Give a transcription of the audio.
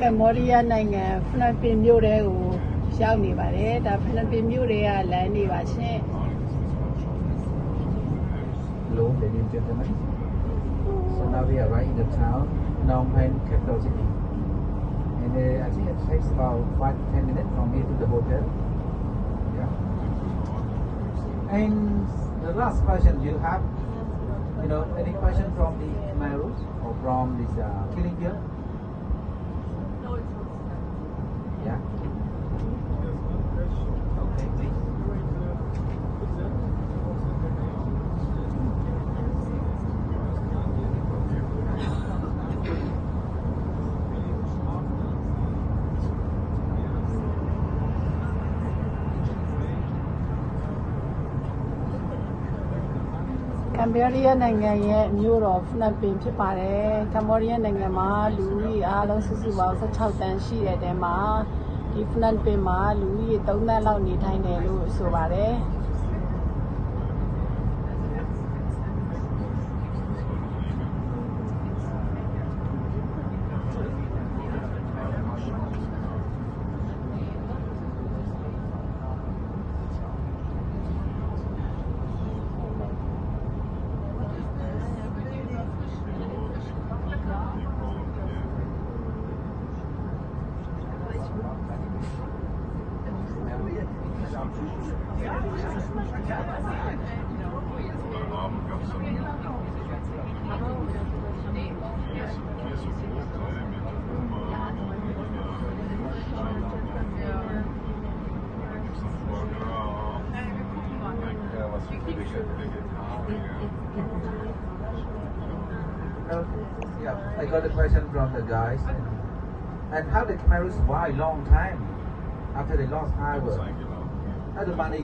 ကမ္ဘောဒီးယားနိုင်ငံဖနွမ်ပင်မြို့တဲကိုရောက်နေပါတယ်ဒါဖနွမ်ပင်မြို့တဲကလမ်းနေပါရှင် Hello, ladies and gentlemen. So now we are right in the town, Phnom Penh capital city. And uh, I think it takes about five to ten minutes from here to the hotel. Yeah. And the last question you have, you know, any question from the Khmerus or from this uh, killing field? မ္ဘောဒီးယားနိုင်ငံရဲ့မြို့တော်ဖနွမ်ပင်ဖြစ်ပါတယ်။ကမ္ဘောဒီးယားနိုင်ငံမှာလူဦးရေအားလုံးစုစုပေါင်း16တန်းရှိတဲ့တဲမှာဒီဖနွမ်ပင်မှာလူဦးရေ3တန်းလောက်နေထိုင်တယ်လို့ဆိုပါတယ်။ I got a question from the guys. And, how the Khmerus survive long time after they lost power? How the money